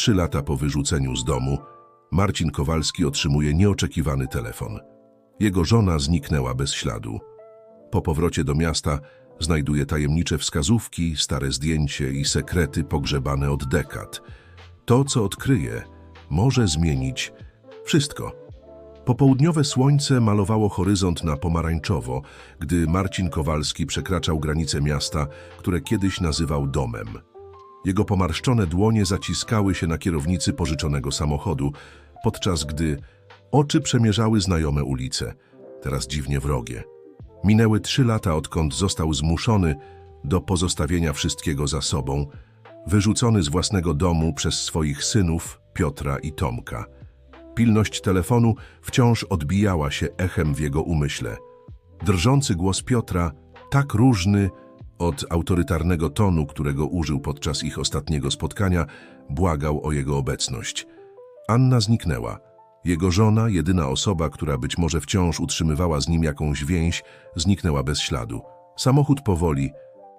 trzy lata po wyrzuceniu z domu, Marcin Kowalski otrzymuje nieoczekiwany telefon. Jego żona zniknęła bez śladu. Po powrocie do miasta znajduje tajemnicze wskazówki, stare zdjęcie i sekrety pogrzebane od dekad. To, co odkryje, może zmienić wszystko. Popołudniowe słońce malowało horyzont na pomarańczowo, gdy Marcin Kowalski przekraczał granice miasta, które kiedyś nazywał domem. Jego pomarszczone dłonie zaciskały się na kierownicy pożyczonego samochodu, podczas gdy oczy przemierzały znajome ulice, teraz dziwnie wrogie. Minęły trzy lata, odkąd został zmuszony do pozostawienia wszystkiego za sobą, wyrzucony z własnego domu przez swoich synów Piotra i Tomka. Pilność telefonu wciąż odbijała się echem w jego umyśle. Drżący głos Piotra, tak różny od autorytarnego tonu, którego użył podczas ich ostatniego spotkania, błagał o jego obecność. Anna zniknęła. Jego żona, jedyna osoba, która być może wciąż utrzymywała z nim jakąś więź, zniknęła bez śladu. Samochód powoli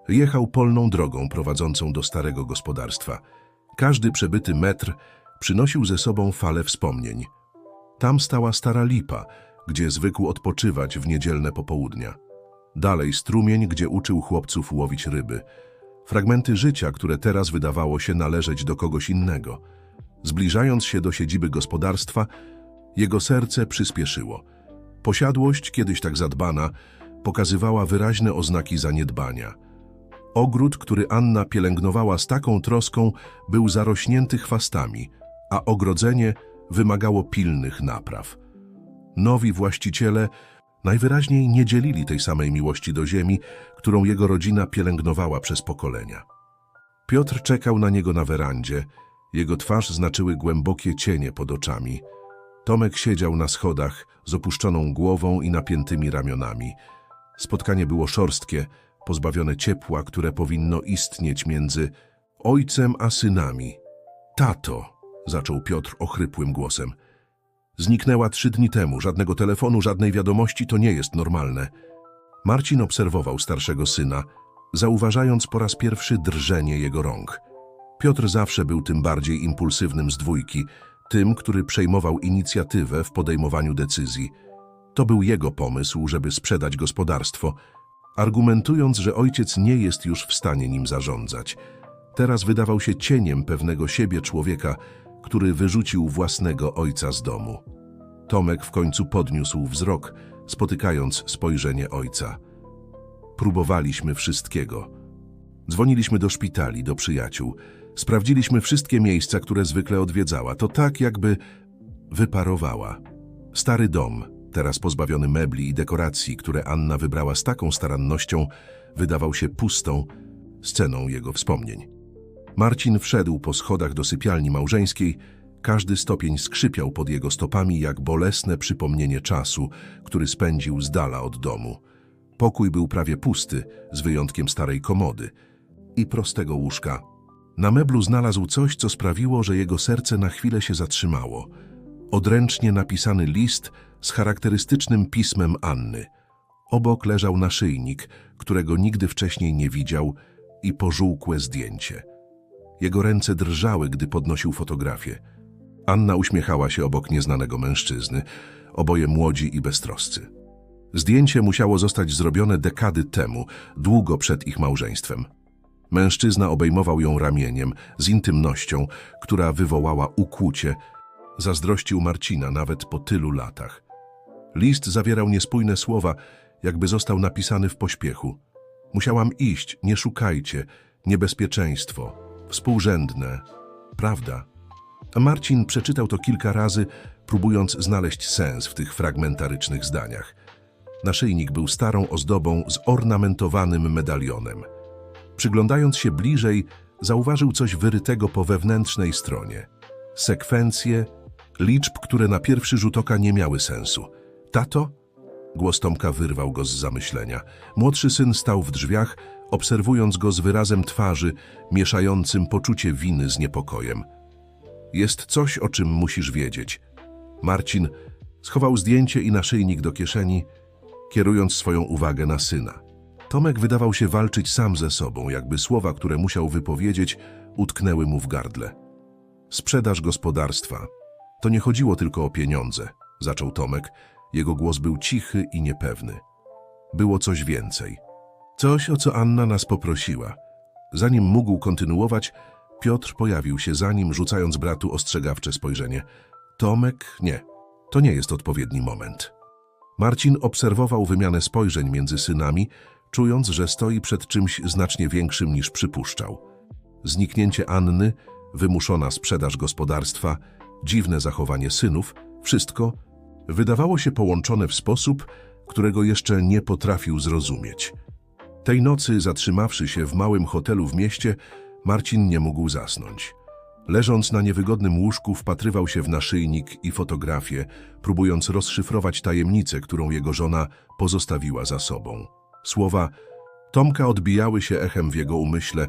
jechał polną drogą prowadzącą do starego gospodarstwa. Każdy przebyty metr przynosił ze sobą falę wspomnień. Tam stała stara lipa, gdzie zwykł odpoczywać w niedzielne popołudnia. Dalej strumień, gdzie uczył chłopców łowić ryby. Fragmenty życia, które teraz wydawało się należeć do kogoś innego. Zbliżając się do siedziby gospodarstwa, jego serce przyspieszyło. Posiadłość, kiedyś tak zadbana, pokazywała wyraźne oznaki zaniedbania. Ogród, który Anna pielęgnowała z taką troską, był zarośnięty chwastami, a ogrodzenie wymagało pilnych napraw. Nowi właściciele najwyraźniej nie dzielili tej samej miłości do ziemi, którą jego rodzina pielęgnowała przez pokolenia. Piotr czekał na niego na werandzie, jego twarz znaczyły głębokie cienie pod oczami. Tomek siedział na schodach z opuszczoną głową i napiętymi ramionami. Spotkanie było szorstkie, pozbawione ciepła, które powinno istnieć między ojcem a synami. Tato, zaczął Piotr ochrypłym głosem. Zniknęła trzy dni temu, żadnego telefonu, żadnej wiadomości, to nie jest normalne. Marcin obserwował starszego syna, zauważając po raz pierwszy drżenie jego rąk. Piotr zawsze był tym bardziej impulsywnym z dwójki, tym, który przejmował inicjatywę w podejmowaniu decyzji. To był jego pomysł, żeby sprzedać gospodarstwo, argumentując, że ojciec nie jest już w stanie nim zarządzać. Teraz wydawał się cieniem pewnego siebie człowieka, który wyrzucił własnego ojca z domu. Tomek w końcu podniósł wzrok, spotykając spojrzenie ojca. Próbowaliśmy wszystkiego. Dzwoniliśmy do szpitali, do przyjaciół. Sprawdziliśmy wszystkie miejsca, które zwykle odwiedzała. To tak, jakby wyparowała. Stary dom, teraz pozbawiony mebli i dekoracji, które Anna wybrała z taką starannością, wydawał się pustą sceną jego wspomnień. Marcin wszedł po schodach do sypialni małżeńskiej. Każdy stopień skrzypiał pod jego stopami jak bolesne przypomnienie czasu, który spędził z dala od domu. Pokój był prawie pusty, z wyjątkiem starej komody i prostego łóżka. Na meblu znalazł coś, co sprawiło, że jego serce na chwilę się zatrzymało. Odręcznie napisany list z charakterystycznym pismem Anny. Obok leżał naszyjnik, którego nigdy wcześniej nie widział i pożółkłe zdjęcie. Jego ręce drżały, gdy podnosił fotografię. Anna uśmiechała się obok nieznanego mężczyzny, oboje młodzi i beztroscy. Zdjęcie musiało zostać zrobione dekady temu, długo przed ich małżeństwem. Mężczyzna obejmował ją ramieniem, z intymnością, która wywołała ukłucie. Zazdrościł Marcina nawet po tylu latach. List zawierał niespójne słowa, jakby został napisany w pośpiechu. Musiałam iść, nie szukajcie, niebezpieczeństwo, współrzędne, prawda? Marcin przeczytał to kilka razy, próbując znaleźć sens w tych fragmentarycznych zdaniach. Naszyjnik był starą ozdobą z ornamentowanym medalionem. Przyglądając się bliżej, zauważył coś wyrytego po wewnętrznej stronie. Sekwencje, liczb, które na pierwszy rzut oka nie miały sensu. Tato? Głos Tomka wyrwał go z zamyślenia. Młodszy syn stał w drzwiach, obserwując go z wyrazem twarzy, mieszającym poczucie winy z niepokojem. Jest coś, o czym musisz wiedzieć. Marcin schował zdjęcie i naszyjnik do kieszeni, kierując swoją uwagę na syna. Tomek wydawał się walczyć sam ze sobą, jakby słowa, które musiał wypowiedzieć, utknęły mu w gardle. Sprzedaż gospodarstwa. To nie chodziło tylko o pieniądze, zaczął Tomek. Jego głos był cichy i niepewny. Było coś więcej. Coś, o co Anna nas poprosiła. Zanim mógł kontynuować, Piotr pojawił się za nim, rzucając bratu ostrzegawcze spojrzenie. Tomek, nie. To nie jest odpowiedni moment. Marcin obserwował wymianę spojrzeń między synami, czując, że stoi przed czymś znacznie większym niż przypuszczał. Zniknięcie Anny, wymuszona sprzedaż gospodarstwa, dziwne zachowanie synów, wszystko wydawało się połączone w sposób, którego jeszcze nie potrafił zrozumieć. Tej nocy, zatrzymawszy się w małym hotelu w mieście, Marcin nie mógł zasnąć. Leżąc na niewygodnym łóżku, wpatrywał się w naszyjnik i fotografię, próbując rozszyfrować tajemnicę, którą jego żona pozostawiła za sobą. Słowa Tomka odbijały się echem w jego umyśle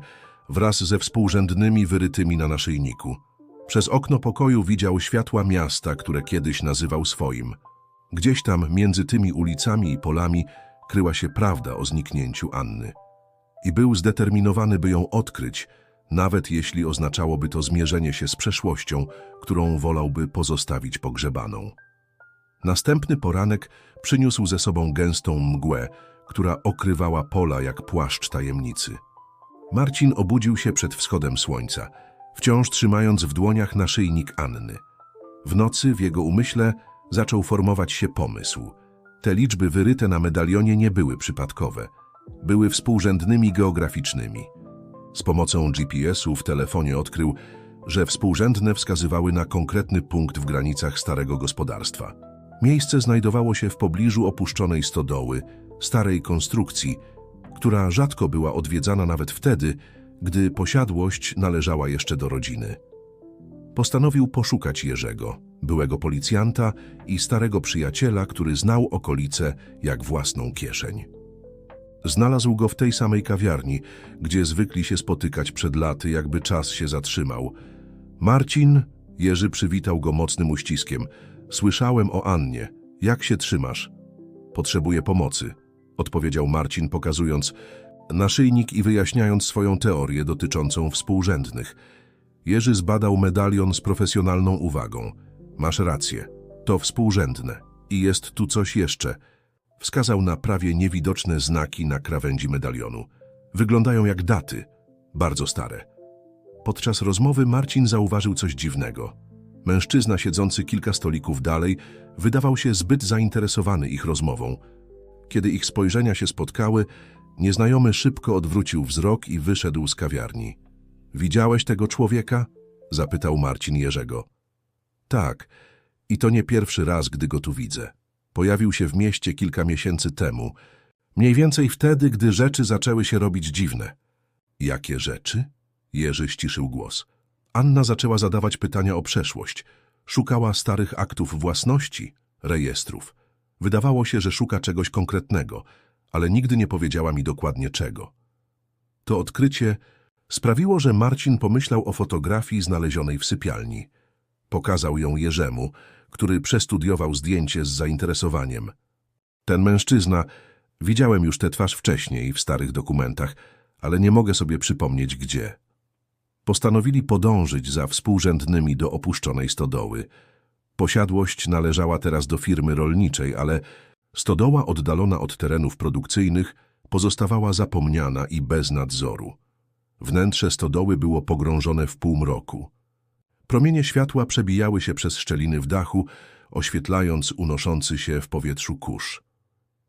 wraz ze współrzędnymi wyrytymi na naszyjniku. Przez okno pokoju widział światła miasta, które kiedyś nazywał swoim. Gdzieś tam, między tymi ulicami i polami, kryła się prawda o zniknięciu Anny. I był zdeterminowany, by ją odkryć, nawet jeśli oznaczałoby to zmierzenie się z przeszłością, którą wolałby pozostawić pogrzebaną. Następny poranek przyniósł ze sobą gęstą mgłę, która okrywała pola jak płaszcz tajemnicy. Marcin obudził się przed wschodem słońca, wciąż trzymając w dłoniach naszyjnik Anny. W nocy w jego umyśle zaczął formować się pomysł. Te liczby wyryte na medalionie nie były przypadkowe. Były współrzędnymi geograficznymi. Z pomocą GPS-u w telefonie odkrył, że współrzędne wskazywały na konkretny punkt w granicach starego gospodarstwa. Miejsce znajdowało się w pobliżu opuszczonej stodoły, starej konstrukcji, która rzadko była odwiedzana nawet wtedy, gdy posiadłość należała jeszcze do rodziny. Postanowił poszukać Jerzego, byłego policjanta i starego przyjaciela, który znał okolice jak własną kieszeń. Znalazł go w tej samej kawiarni, gdzie zwykli się spotykać przed laty, jakby czas się zatrzymał. Marcin, Jerzy przywitał go mocnym uściskiem. Słyszałem o Annie. Jak się trzymasz? Potrzebuję pomocy, odpowiedział Marcin, pokazując naszyjnik i wyjaśniając swoją teorię dotyczącą współrzędnych. Jerzy zbadał medalion z profesjonalną uwagą. Masz rację, to współrzędne. I jest tu coś jeszcze. Wskazał na prawie niewidoczne znaki na krawędzi medalionu. Wyglądają jak daty, bardzo stare. Podczas rozmowy Marcin zauważył coś dziwnego. Mężczyzna siedzący kilka stolików dalej wydawał się zbyt zainteresowany ich rozmową. Kiedy ich spojrzenia się spotkały, nieznajomy szybko odwrócił wzrok i wyszedł z kawiarni. Widziałeś tego człowieka? zapytał Marcin Jerzego. Tak, i to nie pierwszy raz, gdy go tu widzę. Pojawił się w mieście kilka miesięcy temu, mniej więcej wtedy, gdy rzeczy zaczęły się robić dziwne. Jakie rzeczy? Jerzy ściszył głos. Anna zaczęła zadawać pytania o przeszłość. Szukała starych aktów własności, rejestrów. Wydawało się, że szuka czegoś konkretnego, ale nigdy nie powiedziała mi dokładnie czego. To odkrycie sprawiło, że Marcin pomyślał o fotografii znalezionej w sypialni. Pokazał ją Jerzemu, który przestudiował zdjęcie z zainteresowaniem. Ten mężczyzna, widziałem już tę twarz wcześniej w starych dokumentach, ale nie mogę sobie przypomnieć gdzie. Postanowili podążyć za współrzędnymi do opuszczonej stodoły. Posiadłość należała teraz do firmy rolniczej, ale stodoła oddalona od terenów produkcyjnych pozostawała zapomniana i bez nadzoru. Wnętrze stodoły było pogrążone w półmroku. Promienie światła przebijały się przez szczeliny w dachu, oświetlając unoszący się w powietrzu kurz.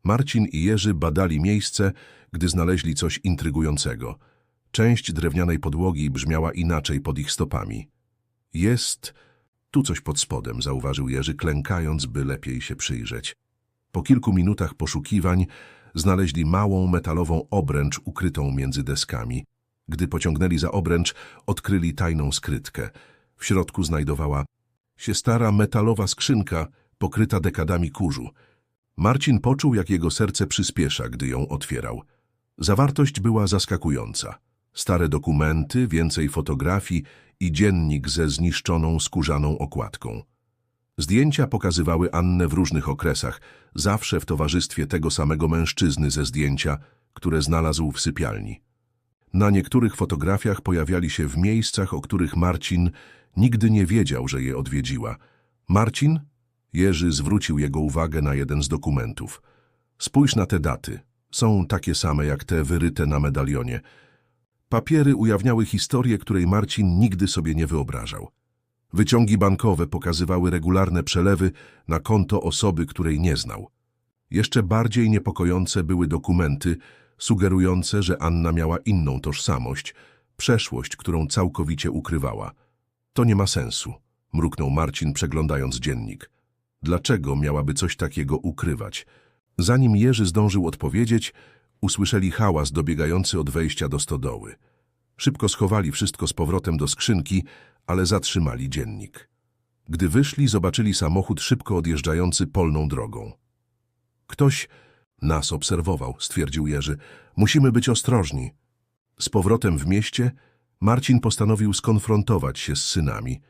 Marcin i Jerzy badali miejsce, gdy znaleźli coś intrygującego. Część drewnianej podłogi brzmiała inaczej pod ich stopami. Jest tu coś pod spodem, zauważył Jerzy, klękając, by lepiej się przyjrzeć. Po kilku minutach poszukiwań znaleźli małą metalową obręcz ukrytą między deskami. Gdy pociągnęli za obręcz, odkryli tajną skrytkę – w środku znajdowała się stara metalowa skrzynka pokryta dekadami kurzu. Marcin poczuł, jak jego serce przyspiesza, gdy ją otwierał. Zawartość była zaskakująca. Stare dokumenty, więcej fotografii i dziennik ze zniszczoną skórzaną okładką. Zdjęcia pokazywały Annę w różnych okresach, zawsze w towarzystwie tego samego mężczyzny ze zdjęcia, które znalazł w sypialni. Na niektórych fotografiach pojawiali się w miejscach, o których Marcin Nigdy nie wiedział, że je odwiedziła. Marcin? Jerzy zwrócił jego uwagę na jeden z dokumentów. Spójrz na te daty. Są takie same jak te wyryte na medalionie. Papiery ujawniały historię, której Marcin nigdy sobie nie wyobrażał. Wyciągi bankowe pokazywały regularne przelewy na konto osoby, której nie znał. Jeszcze bardziej niepokojące były dokumenty sugerujące, że Anna miała inną tożsamość, przeszłość, którą całkowicie ukrywała. To nie ma sensu, mruknął Marcin przeglądając dziennik. Dlaczego miałaby coś takiego ukrywać? Zanim Jerzy zdążył odpowiedzieć, usłyszeli hałas dobiegający od wejścia do stodoły. Szybko schowali wszystko z powrotem do skrzynki, ale zatrzymali dziennik. Gdy wyszli, zobaczyli samochód szybko odjeżdżający polną drogą. Ktoś nas obserwował, stwierdził Jerzy. Musimy być ostrożni. Z powrotem w mieście Marcin postanowił skonfrontować się z synami.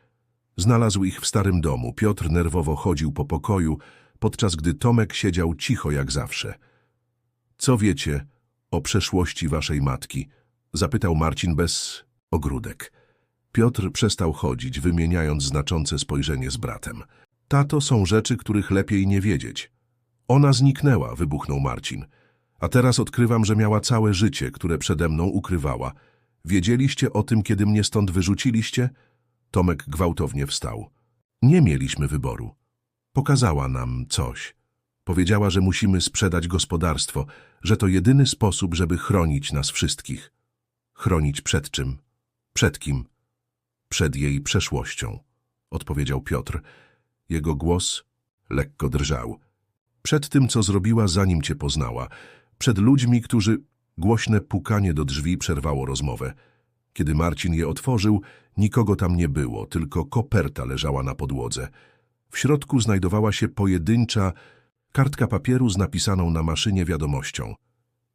Znalazł ich w starym domu. Piotr nerwowo chodził po pokoju, podczas gdy Tomek siedział cicho jak zawsze. Co wiecie o przeszłości waszej matki? Zapytał Marcin bez ogródek. Piotr przestał chodzić, wymieniając znaczące spojrzenie z bratem. Tato są rzeczy, których lepiej nie wiedzieć. Ona zniknęła, wybuchnął Marcin. A teraz odkrywam, że miała całe życie, które przede mną ukrywała. Wiedzieliście o tym, kiedy mnie stąd wyrzuciliście? Tomek gwałtownie wstał. Nie mieliśmy wyboru. Pokazała nam coś. Powiedziała, że musimy sprzedać gospodarstwo, że to jedyny sposób, żeby chronić nas wszystkich. Chronić przed czym? Przed kim? Przed jej przeszłością, odpowiedział Piotr. Jego głos lekko drżał. Przed tym, co zrobiła, zanim cię poznała. Przed ludźmi, którzy... Głośne pukanie do drzwi przerwało rozmowę. Kiedy Marcin je otworzył, nikogo tam nie było, tylko koperta leżała na podłodze. W środku znajdowała się pojedyncza kartka papieru z napisaną na maszynie wiadomością.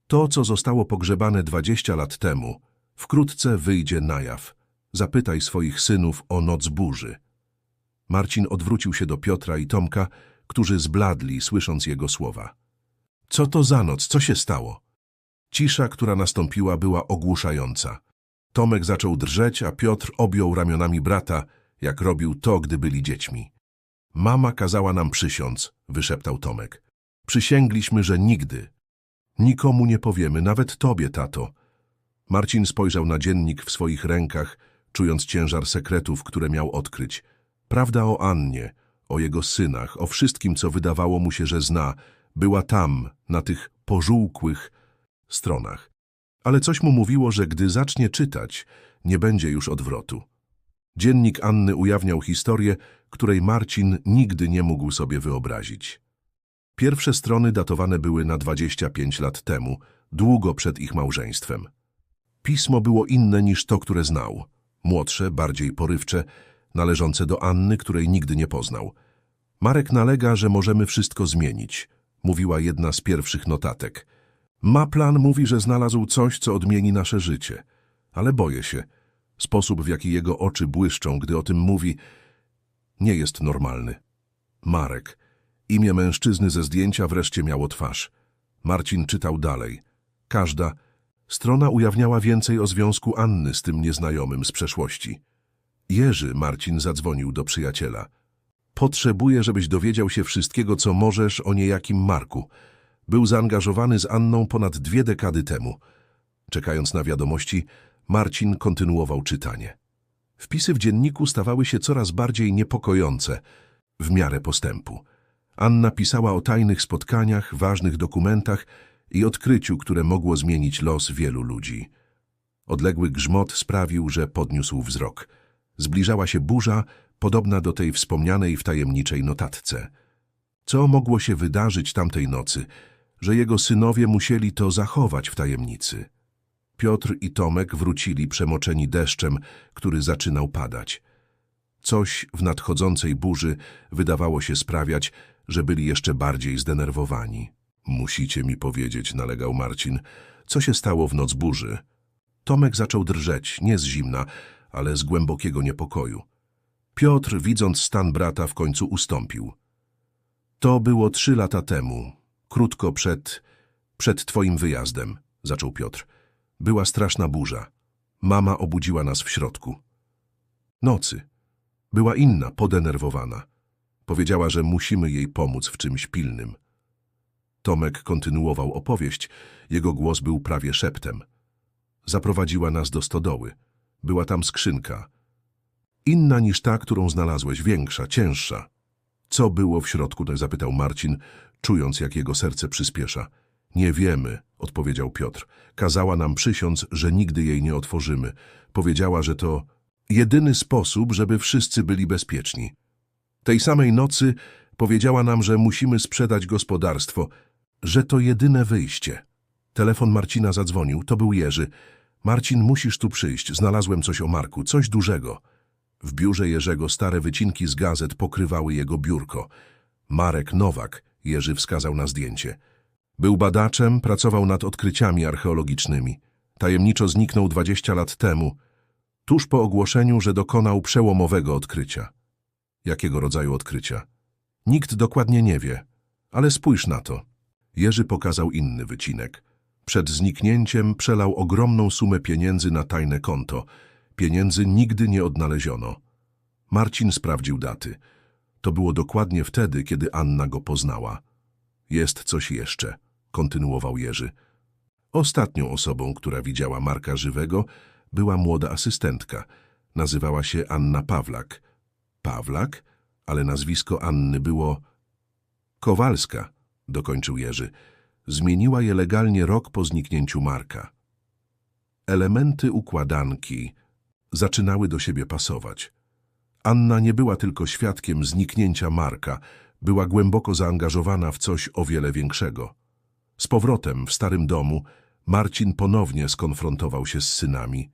To, co zostało pogrzebane dwadzieścia lat temu, wkrótce wyjdzie na jaw. Zapytaj swoich synów o noc burzy. Marcin odwrócił się do Piotra i Tomka, którzy zbladli, słysząc jego słowa. Co to za noc? Co się stało? Cisza, która nastąpiła, była ogłuszająca. Tomek zaczął drżeć, a Piotr objął ramionami brata, jak robił to, gdy byli dziećmi. Mama kazała nam przysiąc, wyszeptał Tomek. Przysięgliśmy, że nigdy. Nikomu nie powiemy, nawet tobie, tato. Marcin spojrzał na dziennik w swoich rękach, czując ciężar sekretów, które miał odkryć. Prawda o Annie, o jego synach, o wszystkim, co wydawało mu się, że zna, była tam, na tych pożółkłych stronach. Ale coś mu mówiło, że gdy zacznie czytać, nie będzie już odwrotu. Dziennik Anny ujawniał historię, której Marcin nigdy nie mógł sobie wyobrazić. Pierwsze strony datowane były na 25 lat temu, długo przed ich małżeństwem. Pismo było inne niż to, które znał. Młodsze, bardziej porywcze, należące do Anny, której nigdy nie poznał. Marek nalega, że możemy wszystko zmienić, mówiła jedna z pierwszych notatek. Ma plan mówi, że znalazł coś, co odmieni nasze życie. Ale boję się. Sposób, w jaki jego oczy błyszczą, gdy o tym mówi, nie jest normalny. Marek. Imię mężczyzny ze zdjęcia wreszcie miało twarz. Marcin czytał dalej. Każda strona ujawniała więcej o związku Anny z tym nieznajomym z przeszłości. Jerzy, Marcin zadzwonił do przyjaciela. Potrzebuję, żebyś dowiedział się wszystkiego, co możesz o niejakim Marku. Był zaangażowany z Anną ponad dwie dekady temu. Czekając na wiadomości, Marcin kontynuował czytanie. Wpisy w dzienniku stawały się coraz bardziej niepokojące w miarę postępu. Anna pisała o tajnych spotkaniach, ważnych dokumentach i odkryciu, które mogło zmienić los wielu ludzi. Odległy grzmot sprawił, że podniósł wzrok. Zbliżała się burza, podobna do tej wspomnianej w tajemniczej notatce. Co mogło się wydarzyć tamtej nocy, że jego synowie musieli to zachować w tajemnicy? Piotr i Tomek wrócili przemoczeni deszczem, który zaczynał padać. Coś w nadchodzącej burzy wydawało się sprawiać, że byli jeszcze bardziej zdenerwowani. Musicie mi powiedzieć, nalegał Marcin, co się stało w noc burzy. Tomek zaczął drżeć, nie z zimna, ale z głębokiego niepokoju. Piotr, widząc stan brata, w końcu ustąpił. To było trzy lata temu, krótko przed, przed twoim wyjazdem, zaczął Piotr. Była straszna burza. Mama obudziła nas w środku. Nocy. Była inna, podenerwowana. Powiedziała, że musimy jej pomóc w czymś pilnym. Tomek kontynuował opowieść. Jego głos był prawie szeptem. Zaprowadziła nas do stodoły. Była tam skrzynka. Inna niż ta, którą znalazłeś, większa, cięższa. Co było w środku? zapytał Marcin, czując, jak jego serce przyspiesza. Nie wiemy, odpowiedział Piotr. Kazała nam przysiąc, że nigdy jej nie otworzymy. Powiedziała, że to jedyny sposób, żeby wszyscy byli bezpieczni. Tej samej nocy powiedziała nam, że musimy sprzedać gospodarstwo, że to jedyne wyjście. Telefon Marcina zadzwonił, to był Jerzy. Marcin, musisz tu przyjść, znalazłem coś o Marku, coś dużego. W biurze Jerzego stare wycinki z gazet pokrywały jego biurko. Marek Nowak, Jerzy wskazał na zdjęcie. Był badaczem, pracował nad odkryciami archeologicznymi. Tajemniczo zniknął 20 lat temu, tuż po ogłoszeniu, że dokonał przełomowego odkrycia. Jakiego rodzaju odkrycia? Nikt dokładnie nie wie, ale spójrz na to. Jerzy pokazał inny wycinek. Przed zniknięciem przelał ogromną sumę pieniędzy na tajne konto. Pieniędzy nigdy nie odnaleziono. Marcin sprawdził daty. To było dokładnie wtedy, kiedy Anna go poznała. Jest coś jeszcze, kontynuował Jerzy. Ostatnią osobą, która widziała Marka żywego, była młoda asystentka. Nazywała się Anna Pawlak. Pawlak? Ale nazwisko Anny było... Kowalska, dokończył Jerzy. Zmieniła je legalnie rok po zniknięciu Marka. Elementy układanki zaczynały do siebie pasować. Anna nie była tylko świadkiem zniknięcia Marka, była głęboko zaangażowana w coś o wiele większego. Z powrotem w starym domu Marcin ponownie skonfrontował się z synami.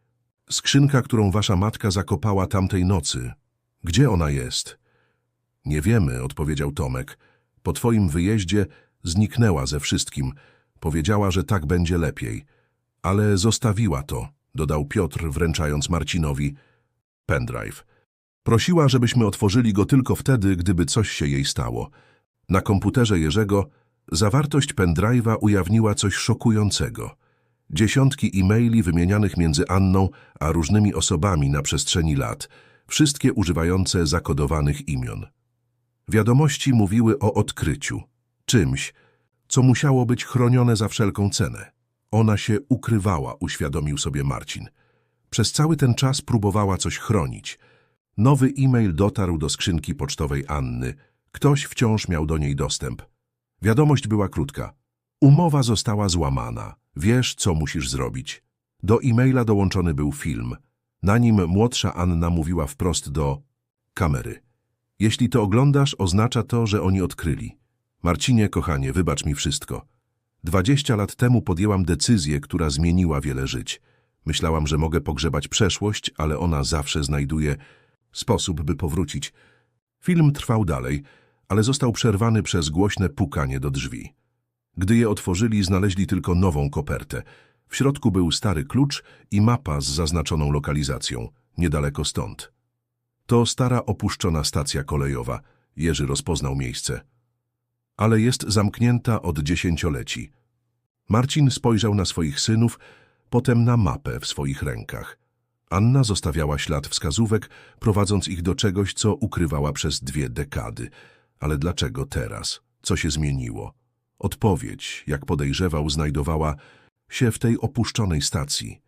Skrzynka, którą wasza matka zakopała tamtej nocy. Gdzie ona jest? Nie wiemy, odpowiedział Tomek. Po twoim wyjeździe zniknęła ze wszystkim. Powiedziała, że tak będzie lepiej. Ale zostawiła to, dodał Piotr, wręczając Marcinowi pendrive. Prosiła, żebyśmy otworzyli go tylko wtedy, gdyby coś się jej stało. Na komputerze Jerzego zawartość pendrive'a ujawniła coś szokującego. Dziesiątki e-maili wymienianych między Anną a różnymi osobami na przestrzeni lat, wszystkie używające zakodowanych imion. Wiadomości mówiły o odkryciu, czymś, co musiało być chronione za wszelką cenę. Ona się ukrywała, uświadomił sobie Marcin. Przez cały ten czas próbowała coś chronić. Nowy e-mail dotarł do skrzynki pocztowej Anny. Ktoś wciąż miał do niej dostęp. Wiadomość była krótka. Umowa została złamana. Wiesz, co musisz zrobić. Do e-maila dołączony był film. Na nim młodsza Anna mówiła wprost do kamery. Jeśli to oglądasz, oznacza to, że oni odkryli. Marcinie, kochanie, wybacz mi wszystko. Dwadzieścia lat temu podjęłam decyzję, która zmieniła wiele żyć. Myślałam, że mogę pogrzebać przeszłość, ale ona zawsze znajduje sposób, by powrócić. Film trwał dalej, ale został przerwany przez głośne pukanie do drzwi. Gdy je otworzyli, znaleźli tylko nową kopertę. W środku był stary klucz i mapa z zaznaczoną lokalizacją, niedaleko stąd. To stara opuszczona stacja kolejowa. Jerzy rozpoznał miejsce. Ale jest zamknięta od dziesięcioleci. Marcin spojrzał na swoich synów, potem na mapę w swoich rękach. Anna zostawiała ślad wskazówek, prowadząc ich do czegoś, co ukrywała przez dwie dekady. Ale dlaczego teraz? Co się zmieniło? Odpowiedź, jak podejrzewał, znajdowała się w tej opuszczonej stacji.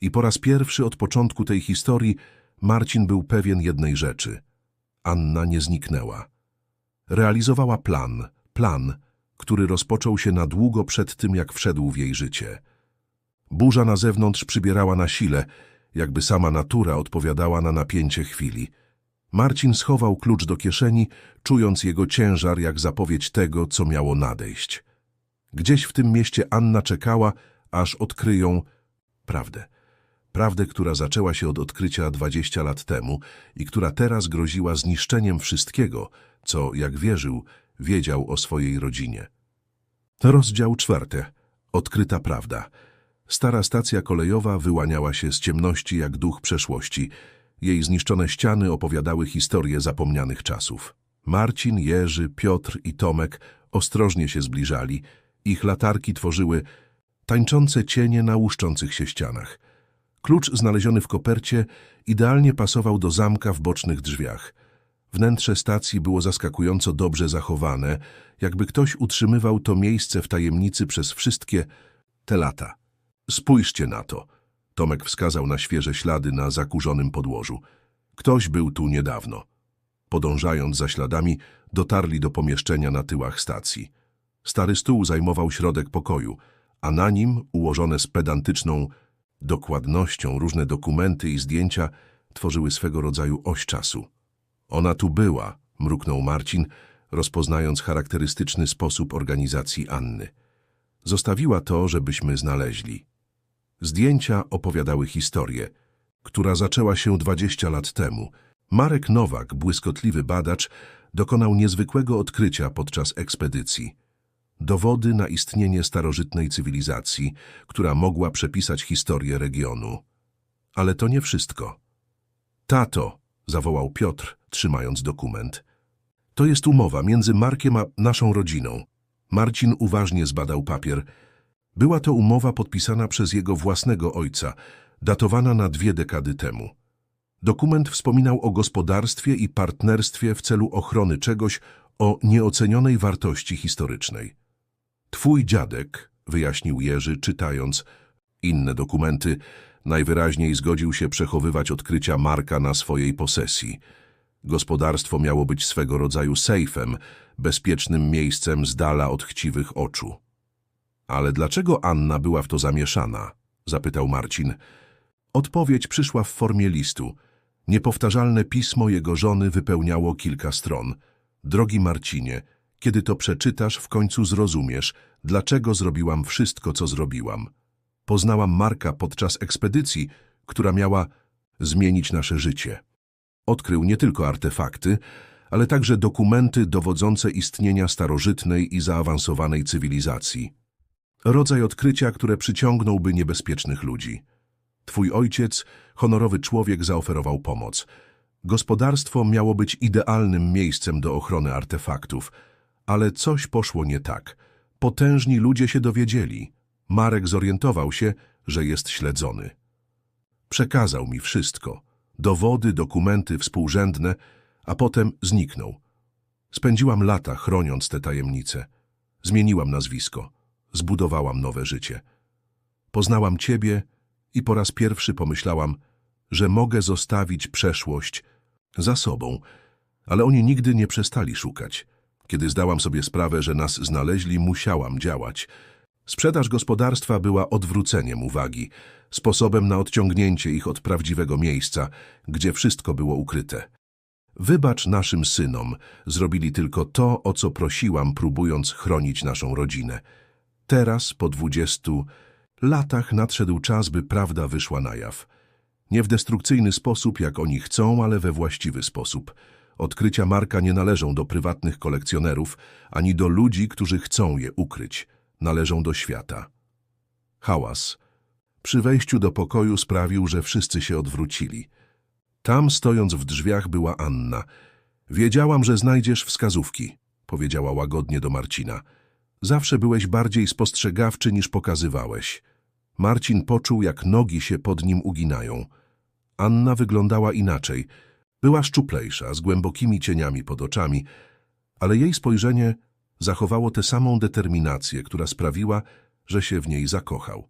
I po raz pierwszy od początku tej historii Marcin był pewien jednej rzeczy. Anna nie zniknęła. Realizowała plan, plan, który rozpoczął się na długo przed tym, jak wszedł w jej życie. Burza na zewnątrz przybierała na sile, jakby sama natura odpowiadała na napięcie chwili. Marcin schował klucz do kieszeni, czując jego ciężar jak zapowiedź tego, co miało nadejść. Gdzieś w tym mieście Anna czekała, aż odkryją prawdę. Prawdę, która zaczęła się od odkrycia dwadzieścia lat temu i która teraz groziła zniszczeniem wszystkiego, co, jak wierzył, wiedział o swojej rodzinie. Rozdział czwarty. Odkryta prawda. Stara stacja kolejowa wyłaniała się z ciemności jak duch przeszłości. Jej zniszczone ściany opowiadały historię zapomnianych czasów. Marcin, Jerzy, Piotr i Tomek ostrożnie się zbliżali. Ich latarki tworzyły tańczące cienie na łuszczących się ścianach. Klucz znaleziony w kopercie idealnie pasował do zamka w bocznych drzwiach. Wnętrze stacji było zaskakująco dobrze zachowane, jakby ktoś utrzymywał to miejsce w tajemnicy przez wszystkie te lata. Spójrzcie na to. Tomek wskazał na świeże ślady na zakurzonym podłożu. Ktoś był tu niedawno. Podążając za śladami, dotarli do pomieszczenia na tyłach stacji. Stary stół zajmował środek pokoju, a na nim, ułożone z pedantyczną dokładnością, różne dokumenty i zdjęcia tworzyły swego rodzaju oś czasu. Ona tu była, mruknął Marcin, rozpoznając charakterystyczny sposób organizacji Anny. Zostawiła to, żebyśmy znaleźli. Zdjęcia opowiadały historię, która zaczęła się 20 lat temu. Marek Nowak, błyskotliwy badacz, dokonał niezwykłego odkrycia podczas ekspedycji. Dowody na istnienie starożytnej cywilizacji, która mogła przepisać historię regionu. Ale to nie wszystko. Tato, zawołał Piotr, trzymając dokument. To jest umowa między Markiem a naszą rodziną. Marcin uważnie zbadał papier. Była to umowa podpisana przez jego własnego ojca, datowana na dwie dekady temu. Dokument wspominał o gospodarstwie i partnerstwie w celu ochrony czegoś o nieocenionej wartości historycznej. Twój dziadek, wyjaśnił Jerzy, czytając inne dokumenty, najwyraźniej zgodził się przechowywać odkrycia Marka na swojej posesji. Gospodarstwo miało być swego rodzaju sejfem, bezpiecznym miejscem z dala od chciwych oczu. Ale dlaczego Anna była w to zamieszana? zapytał Marcin. Odpowiedź przyszła w formie listu. Niepowtarzalne pismo jego żony wypełniało kilka stron. Drogi Marcinie, kiedy to przeczytasz, w końcu zrozumiesz, dlaczego zrobiłam wszystko, co zrobiłam. Poznałam Marka podczas ekspedycji, która miała zmienić nasze życie. Odkrył nie tylko artefakty, ale także dokumenty dowodzące istnienia starożytnej i zaawansowanej cywilizacji. Rodzaj odkrycia, które przyciągnąłby niebezpiecznych ludzi. Twój ojciec, honorowy człowiek, zaoferował pomoc. Gospodarstwo miało być idealnym miejscem do ochrony artefaktów, ale coś poszło nie tak. Potężni ludzie się dowiedzieli. Marek zorientował się, że jest śledzony. Przekazał mi wszystko. Dowody, dokumenty współrzędne, a potem zniknął. Spędziłam lata chroniąc te tajemnice. Zmieniłam nazwisko. Zbudowałam nowe życie. Poznałam ciebie i po raz pierwszy pomyślałam, że mogę zostawić przeszłość za sobą, ale oni nigdy nie przestali szukać. Kiedy zdałam sobie sprawę, że nas znaleźli, musiałam działać. Sprzedaż gospodarstwa była odwróceniem uwagi, sposobem na odciągnięcie ich od prawdziwego miejsca, gdzie wszystko było ukryte. Wybacz naszym synom, zrobili tylko to, o co prosiłam, próbując chronić naszą rodzinę. Teraz, po dwudziestu latach, nadszedł czas, by prawda wyszła na jaw. Nie w destrukcyjny sposób, jak oni chcą, ale we właściwy sposób. Odkrycia Marka nie należą do prywatnych kolekcjonerów, ani do ludzi, którzy chcą je ukryć. Należą do świata. Hałas. Przy wejściu do pokoju sprawił, że wszyscy się odwrócili. Tam, stojąc w drzwiach, była Anna. Wiedziałam, że znajdziesz wskazówki, powiedziała łagodnie do Marcina. Zawsze byłeś bardziej spostrzegawczy niż pokazywałeś. Marcin poczuł, jak nogi się pod nim uginają. Anna wyglądała inaczej. Była szczuplejsza, z głębokimi cieniami pod oczami, ale jej spojrzenie zachowało tę samą determinację, która sprawiła, że się w niej zakochał.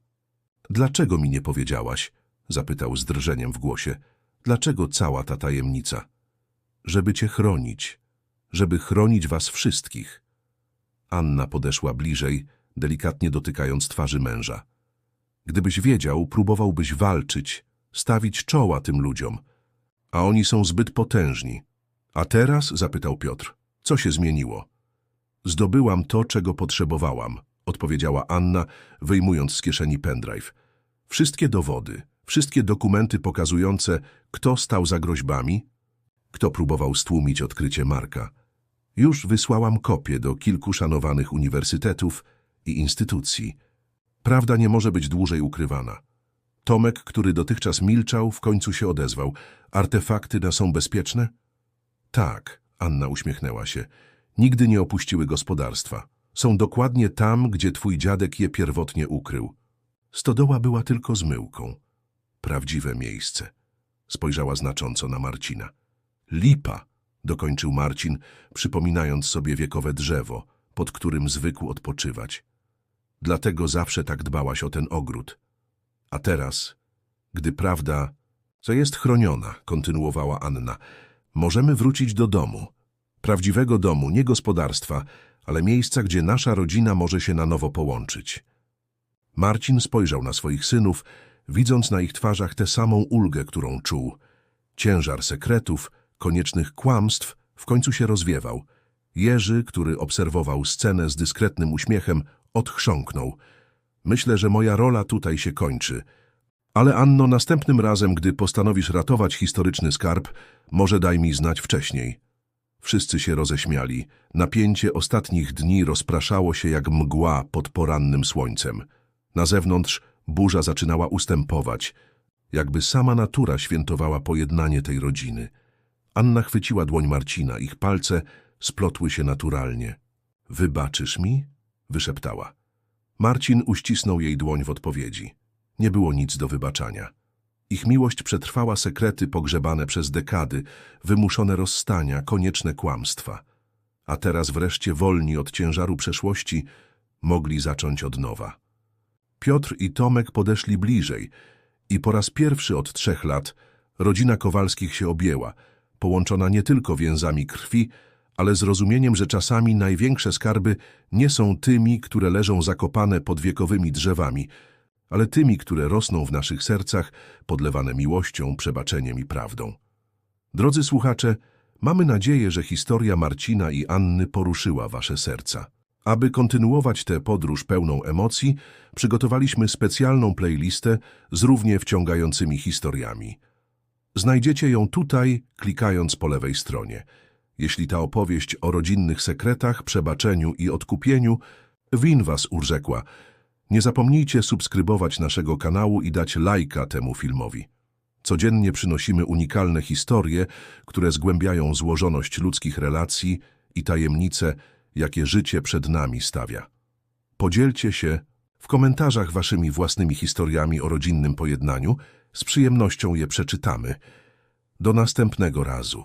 Dlaczego mi nie powiedziałaś? zapytał z drżeniem w głosie. Dlaczego cała ta tajemnica? Żeby cię chronić, żeby chronić was wszystkich. Anna podeszła bliżej, delikatnie dotykając twarzy męża. Gdybyś wiedział, próbowałbyś walczyć, stawić czoła tym ludziom, a oni są zbyt potężni. A teraz, zapytał Piotr, co się zmieniło? Zdobyłam to, czego potrzebowałam, odpowiedziała Anna, wyjmując z kieszeni pendrive. Wszystkie dowody, wszystkie dokumenty pokazujące, kto stał za groźbami, kto próbował stłumić odkrycie Marka. Już wysłałam kopie do kilku szanowanych uniwersytetów i instytucji. Prawda nie może być dłużej ukrywana. Tomek, który dotychczas milczał, w końcu się odezwał. Artefakty na są bezpieczne? Tak, Anna uśmiechnęła się. Nigdy nie opuściły gospodarstwa. Są dokładnie tam, gdzie twój dziadek je pierwotnie ukrył. Stodoła była tylko zmyłką. prawdziwe miejsce. Spojrzała znacząco na Marcina. Lipa, dokończył Marcin, przypominając sobie wiekowe drzewo, pod którym zwykł odpoczywać. Dlatego zawsze tak dbałaś o ten ogród. A teraz, gdy prawda, co jest chroniona, kontynuowała Anna, możemy wrócić do domu. Prawdziwego domu, nie gospodarstwa, ale miejsca, gdzie nasza rodzina może się na nowo połączyć. Marcin spojrzał na swoich synów, widząc na ich twarzach tę samą ulgę, którą czuł. Ciężar sekretów, koniecznych kłamstw w końcu się rozwiewał. Jerzy, który obserwował scenę z dyskretnym uśmiechem, odchrząknął. Myślę, że moja rola tutaj się kończy. Ale Anno, następnym razem, gdy postanowisz ratować historyczny skarb, może daj mi znać wcześniej. Wszyscy się roześmiali. Napięcie ostatnich dni rozpraszało się jak mgła pod porannym słońcem. Na zewnątrz burza zaczynała ustępować, jakby sama natura świętowała pojednanie tej rodziny. Anna chwyciła dłoń Marcina, ich palce splotły się naturalnie. Wybaczysz mi? wyszeptała. Marcin uścisnął jej dłoń w odpowiedzi. Nie było nic do wybaczania. Ich miłość przetrwała sekrety pogrzebane przez dekady, wymuszone rozstania, konieczne kłamstwa. A teraz wreszcie wolni od ciężaru przeszłości mogli zacząć od nowa. Piotr i Tomek podeszli bliżej i po raz pierwszy od trzech lat rodzina Kowalskich się objęła, połączona nie tylko więzami krwi, ale zrozumieniem, że czasami największe skarby nie są tymi, które leżą zakopane pod wiekowymi drzewami, ale tymi, które rosną w naszych sercach, podlewane miłością, przebaczeniem i prawdą. Drodzy słuchacze, mamy nadzieję, że historia Marcina i Anny poruszyła wasze serca. Aby kontynuować tę podróż pełną emocji, przygotowaliśmy specjalną playlistę z równie wciągającymi historiami. Znajdziecie ją tutaj, klikając po lewej stronie. Jeśli ta opowieść o rodzinnych sekretach, przebaczeniu i odkupieniu win was urzekła, nie zapomnijcie subskrybować naszego kanału i dać lajka temu filmowi. Codziennie przynosimy unikalne historie, które zgłębiają złożoność ludzkich relacji i tajemnice, jakie życie przed nami stawia. Podzielcie się w komentarzach waszymi własnymi historiami o rodzinnym pojednaniu, z przyjemnością je przeczytamy. Do następnego razu.